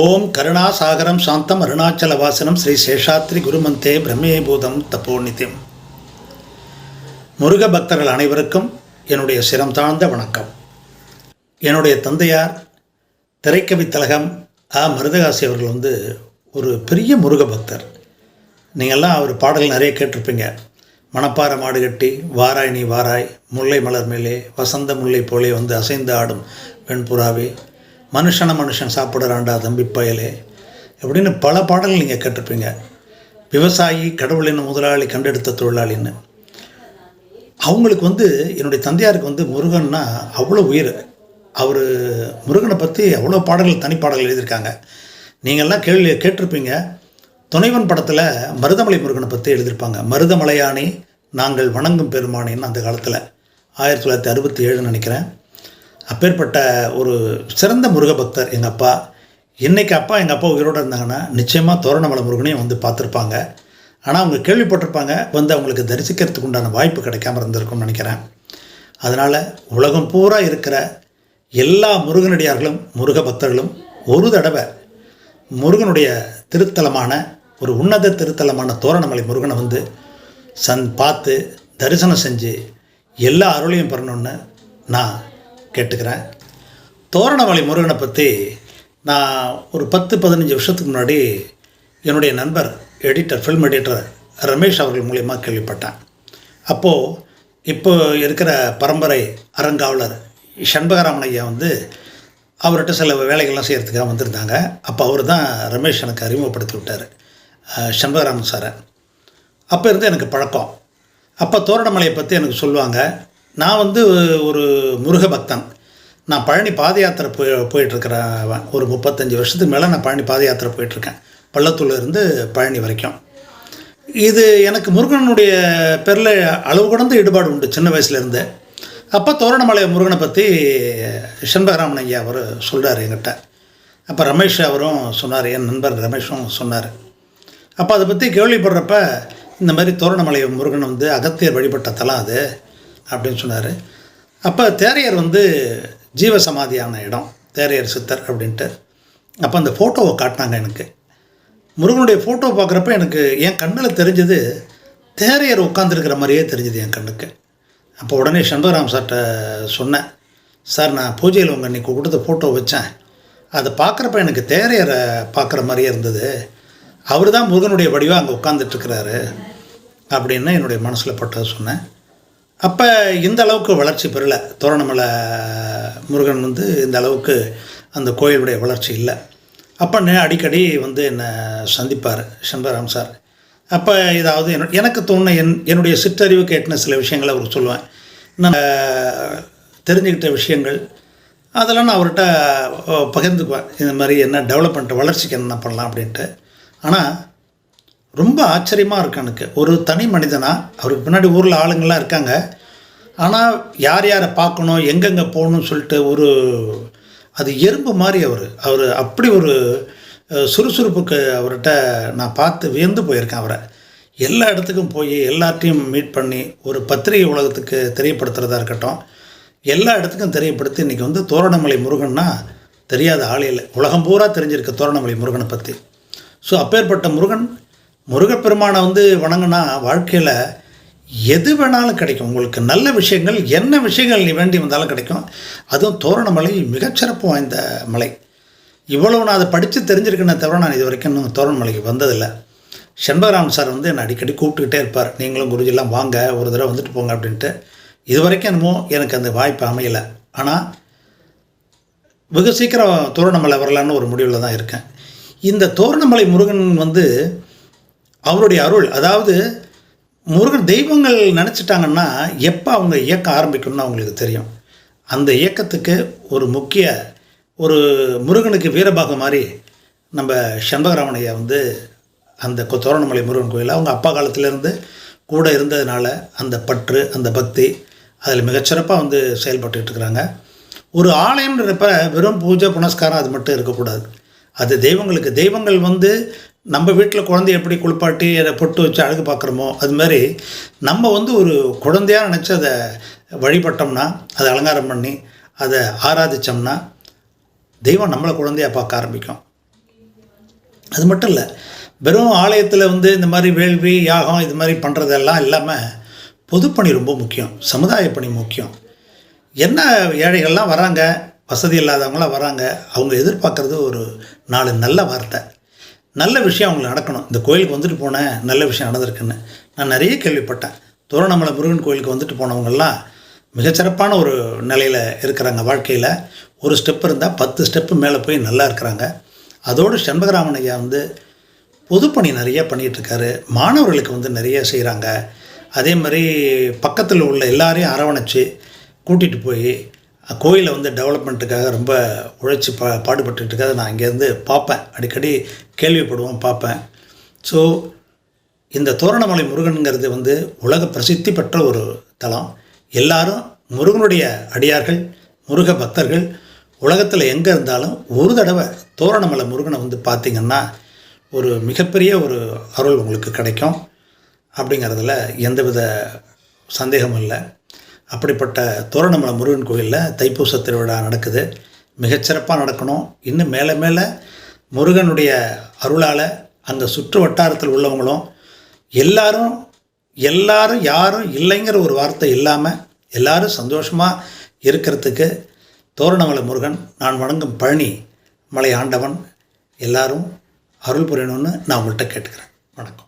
ஓம் கருணாசாகரம் சாந்தம் அருணாச்சல வாசனம் ஸ்ரீ சேஷாத்ரி குருமந்தே பிரம்மேபூதம் தப்போநித்தியம் முருக பக்தர்கள் அனைவருக்கும் என்னுடைய சிரம் தாழ்ந்த வணக்கம். என்னுடைய தந்தையார் திரைக்கவித்தலகம் ஆ. மருதகாசி அவர்கள் வந்து ஒரு பெரிய முருக பக்தர். நீங்கள்லாம் அவர் பாடல் நிறைய கேட்டிருப்பீங்க. மணப்பாறை மாடு கட்டி வாராய் நீ வாராய் முல்லை மலர் மேலே வசந்த முல்லை போலே வந்து அசைந்து ஆடும் வெண்புறாவே மனுஷன மனுஷன் சாப்பிடுறாண்டா தம்பி பயலே. அப்படின்னு பல பாடல்கள் நீங்கள் கேட்டிருப்பீங்க. விவசாயி கடவுளின் முதலாளி கண்டெடுத்த தொழிலாளின்னு அவங்களுக்கு வந்து என்னுடைய தந்தையாருக்கு வந்து முருகன்னா அவ்வளோ உயிர். அவர் முருகனை பற்றி அவ்வளோ பாடல்கள் தனிப்பாடல்கள் எழுதியிருக்காங்க. நீங்கள்லாம் கேள்வி கேட்டிருப்பீங்க. துணைவன் படத்தில் மருதமலை முருகனை பற்றி எழுதியிருப்பாங்க. மருதமலையானே நாங்கள் வணங்கும் பெருமானேன்னு அந்த காலத்தில். ஆயிரத்தி தொள்ளாயிரத்தி அறுபத்தி ஏழுன்னு நினைக்கிறேன். அப்பேற்பட்ட ஒரு சிறந்த முருக பக்தர் எங்கள் அப்பா. இன்றைக்கி அப்பா எங்கள் அப்பா உயிரோடு இருந்தாங்கன்னா நிச்சயமாக தோரணமலை முருகனையும் வந்து பார்த்துருப்பாங்க. ஆனால் அவங்க கேள்விப்பட்டிருப்பாங்க வந்து அவங்களுக்கு தரிசிக்கிறதுக்கு உண்டான வாய்ப்பு கிடைக்காம இருந்திருக்கும்னு நினைக்கிறேன். அதனால் உலகம் பூரா இருக்கிற எல்லா முருகனடியார்களும் முருக பக்தர்களும் ஒரு தடவை முருகனுடைய திருத்தலமான ஒரு உன்னத திருத்தலமான தோரணமலை முருகனை வந்து சன் பார்த்து தரிசனம் செஞ்சு எல்லா அருளையும் பெறணும்னு நான் கேட்டுக்கிறேன். தோரணமலை முருகனை பற்றி நான் ஒரு பத்து பதினஞ்சு வருஷத்துக்கு முன்னாடி என்னுடைய நண்பர் எடிட்டர் ஃபில்ம் எடிட்டர் ரமேஷ் அவர்கள் மூலயமா கேள்விப்பட்டேன். அப்போது இப்போ இருக்கிற பரம்பரை அறங்காவலர் சண்பகராமன் ஐயா வந்து அவர்கிட்ட சில வேலைகள்லாம் செய்கிறதுக்காக வந்திருந்தாங்க. அப்போ அவர் தான் ரமேஷ் எனக்கு அறிமுகப்படுத்தி விட்டார். சண்பகராமன் சாரை. அப்போ இருந்து எனக்கு பழக்கம். அப்போ தோரணமலையை பற்றி எனக்கு சொல்லுவாங்க. நான் வந்து ஒரு முருக பக்தன் நான் பழனி பாத யாத்திரை போய் போயிட்டுருக்கிறவன். ஒரு முப்பத்தஞ்சு வருஷத்துக்கு மேலே நான் பழனி பாத யாத்திரை போயிட்டுருக்கேன் பள்ளத்தூர்லேருந்து பழனி வரைக்கும். இது எனக்கு முருகனுடைய பேரில் அளவு கடந்த ஈடுபாடு உண்டு சின்ன வயசுலேருந்து அப்போ தோரணமலை முருகனை பற்றி செண்பகராமன் ஐயா அவர் சொல்கிறார் என்கிட்ட. அப்போ ரமேஷ் அவரும் சொன்னார் என் நண்பர் ரமேஷும் சொன்னார். அப்போ அதை பற்றி கேள்விப்படுறப்ப இந்த மாதிரி தோரணமலை முருகன் வந்து அகத்தியர் வழிபட்ட தலம் அது. அப்படின்னு சொன்னார். அப்போ தேரையர் வந்து ஜீவசமாதியான இடம் தேரையர் சித்தர் அப்படின்ட்டு. அப்போ அந்த ஃபோட்டோவை காட்டினாங்க எனக்கு. முருகனுடைய ஃபோட்டோ பார்க்குறப்ப எனக்கு என் கண்ணில் தெரிஞ்சது தேரையர் உட்காந்துருக்கிற மாதிரியே தெரிஞ்சது என் கண்ணுக்கு. அப்போ உடனே சண்பகராம் சார்கிட்ட சொன்னேன் சார் நான் பூஜையில் உங்கள் அன்றைக்கி கொடுத்த ஃபோட்டோ வச்சேன். அதை பார்க்குறப்ப எனக்கு தேரையரை பார்க்குற மாதிரியே இருந்தது. அவர் தான் முருகனுடைய வடிவாக அங்கே உட்காந்துட்ருக்கிறாரு அப்படின்னு என்னுடைய மனசில் பட்டதை சொன்னேன். அப்போ இந்த அளவுக்கு வளர்ச்சி பெறல. தோரணமலை முருகன் வந்து இந்த அளவுக்கு அந்த கோயிலுடைய வளர்ச்சி இல்லை. அப்போ அடிக்கடி வந்து என்னை சந்திப்பார் சண்பராம் சார். அப்போ இதாவது என்ன- எனக்கு தோணுன என் என்னுடைய சிற்றறிவுக்கு எட்டின சில விஷயங்களை அவருக்கு சொல்லுவேன். நான் தெரிஞ்சுக்கிட்ட விஷயங்கள் அதெல்லாம் நான் அவர்கிட்ட பகிர்ந்துக்குவேன். இந்த மாதிரி என்ன டெவலப்மெண்ட் வளர்ச்சிக்கு என்ன பண்ணலாம் அப்படின்ட்டு. ஆனால் ரொம்ப ஆச்சரியமாக இருக்கு எனக்கு. ஒரு தனி மனிதனாக அவருக்கு பின்னாடி ஊரில் ஆளுங்கள்லாம் இருக்காங்க. ஆனால் யார் யாரை பார்க்கணும் எங்கெங்கே போகணும்னு சொல்லிட்டு ஒரு அது எறும்பு மாதிரி அவர். அவர் அப்படி ஒரு சுறுசுறுப்புக்கு அவர்கிட்ட நான் பார்த்து வியந்து போயிருக்கேன் அவரை. எல்லா இடத்துக்கும் போய் எல்லார்ட்டையும் மீட் பண்ணி ஒரு பத்திரிகை உலகத்துக்கு தெரியப்படுத்துகிறதா இருக்கட்டும் எல்லா இடத்துக்கும் தெரியப்படுத்தி இன்றைக்கி வந்து தோரணமலை முருகன்னா தெரியாத ஆளே இல்லை. உலகம் பூரா தெரிஞ்சிருக்கு தோரணமலை முருகனை பற்றி ஸோ அப்பேற்பட்ட முருகன் முருகப்பெருமானை வந்து வணங்கினா வாழ்க்கையில் எது வேணாலும் கிடைக்கும். உங்களுக்கு நல்ல விஷயங்கள் என்ன விஷயங்கள் நீ வேண்டி வந்தாலும் கிடைக்கும். அதுவும் தோரணமலை மிகச்சிறப்பு வாய்ந்த மலை. இவ்வளவு நான் அதை படித்து தெரிஞ்சிருக்கேனே தவிர நான் இது வரைக்கும் இன்னும் தோரணமலைக்கு வந்ததில்லை. செண்பகராம் சார் வந்து என்னை அடிக்கடி கூப்பிட்டுக்கிட்டே இருப்பார். நீங்களும் குருஜிலாம் வாங்க ஒரு தடவை வந்துட்டு போங்க அப்படின்ட்டு. இது வரைக்கும் என்னமோ எனக்கு அந்த வாய்ப்பு அமையலை. ஆனால் வெகு சீக்கிரம் தோரணமலை வரலான்னு ஒரு முடிவில் தான் இருக்கேன். இந்த தோரணமலை முருகன் வந்து அவருடைய அருள் அதாவது முருகன் தெய்வங்கள் நினச்சிட்டாங்கன்னா எப்போ அவங்க இயக்க ஆரம்பிக்கணும்னு அவங்களுக்கு தெரியும். அந்த இயக்கத்துக்கு ஒரு முக்கிய ஒரு முருகனுக்கு வீரபாகம் மாதிரி நம்ம சண்பகராமனையா வந்து அந்த தோரணமலை முருகன் கோயில் அவங்க அப்பா காலத்திலேருந்து கூட இருந்ததுனால அந்த பற்று அந்த பக்தி அதில் மிகச்சிறப்பாக வந்து செயல்பட்டுக்கிட்டு இருக்கிறாங்க ஒரு ஆலயம்ன்றப்ப வெறும் பூஜை புனஸ்காரம் அது மட்டும் இருக்கக்கூடாது. அது தெய்வங்களுக்கு தெய்வங்கள் வந்து நம்ம வீட்டில் குழந்தைய எப்படி குளிப்பாட்டி அதை பொட்டு வச்சு அழகு பார்க்குறோமோ அது மாதிரி நம்ம வந்து ஒரு குழந்தையாக நினச்சி அதை வழிபட்டோம்னா அதை அலங்காரம் பண்ணி அதை ஆராதித்தோம்னா தெய்வம் நம்மளை குழந்தையாக பார்க்க ஆரம்பிக்கும். அது மட்டும் இல்லை வெறும் ஆலயத்தில் வந்து இந்த மாதிரி வேள்வி யாகம் இது மாதிரி பண்ணுறதெல்லாம் இல்லாமல் பொதுப்பணி ரொம்ப முக்கியம் சமுதாய பணி முக்கியம். என்ன ஏழைகள்லாம் வராங்க வசதி இல்லாதவங்களாம் வராங்க அவங்க எதிர்பார்க்குறது ஒரு நாலு நல்ல வார்த்தை. நல்ல விஷயம் அவங்களுக்கு நடக்கணும். இந்த கோயிலுக்கு வந்துட்டு போனேன் நல்ல விஷயம் நடந்திருக்குன்னு. நான் நிறைய கேள்விப்பட்டேன். தோரணமலை முருகன் கோயிலுக்கு வந்துட்டு போனவங்கெல்லாம் மிகச்சிறப்பான ஒரு நிலையில் இருக்கிறாங்க வாழ்க்கையில். ஒரு ஸ்டெப் இருந்தால் பத்து ஸ்டெப்பு மேலே போய் நல்லா இருக்கிறாங்க. அதோடு செண்பகராமன் ஐயா வந்து பொதுப்பணி நிறையா பண்ணிகிட்ருக்காரு மாணவர்களுக்கு வந்து நிறைய செய்கிறாங்க அதே மாதிரி பக்கத்தில் உள்ள எல்லாரையும் அரவணைச்சு கூட்டிகிட்டு போய் கோயிலை வந்து டெவலப்மெண்ட்டுக்காக ரொம்ப உழைச்சி பா பாடுபட்டுட்டு நான் இங்கேருந்து பார்ப்பேன். அடிக்கடி கேள்விப்படுவோம் பார்ப்பேன். ஸோ இந்த தோரணமலை முருகனுங்கிறது வந்து உலக பிரசித்தி பெற்ற ஒரு தலம். எல்லாரும் முருகனுடைய அடியார்கள் முருக பக்தர்கள் உலகத்தில் எங்கே இருந்தாலும் ஒரு தடவை தோரணமலை முருகனை வந்து பார்த்திங்கன்னா ஒரு மிகப்பெரிய ஒரு அருள் உங்களுக்கு கிடைக்கும். அப்படிங்கிறதுல எந்தவித சந்தேகமும் இல்லை. அப்படிப்பட்ட தோரணமலை முருகன் கோயிலில் தைப்பூச திருவிழா நடக்குது. மிகச்சிறப்பாக நடக்கணும். இன்னும் மேலே மேலே முருகனுடைய அருளால் அந்த சுற்று வட்டாரத்தில் உள்ளவங்களும் எல்லாரும் எல்லாரும் யாரும் இல்லைங்கிற ஒரு வார்த்தை இல்லாமல் எல்லாரும் சந்தோஷமாக இருக்கிறதுக்கு தோரணமலை முருகன் நான் வணங்கும் பழனி மலை ஆண்டவன் எல்லாரும் அருள் புரியணும்னு நான் உங்கள்கிட்ட கேட்டுக்கிறேன். வணக்கம்.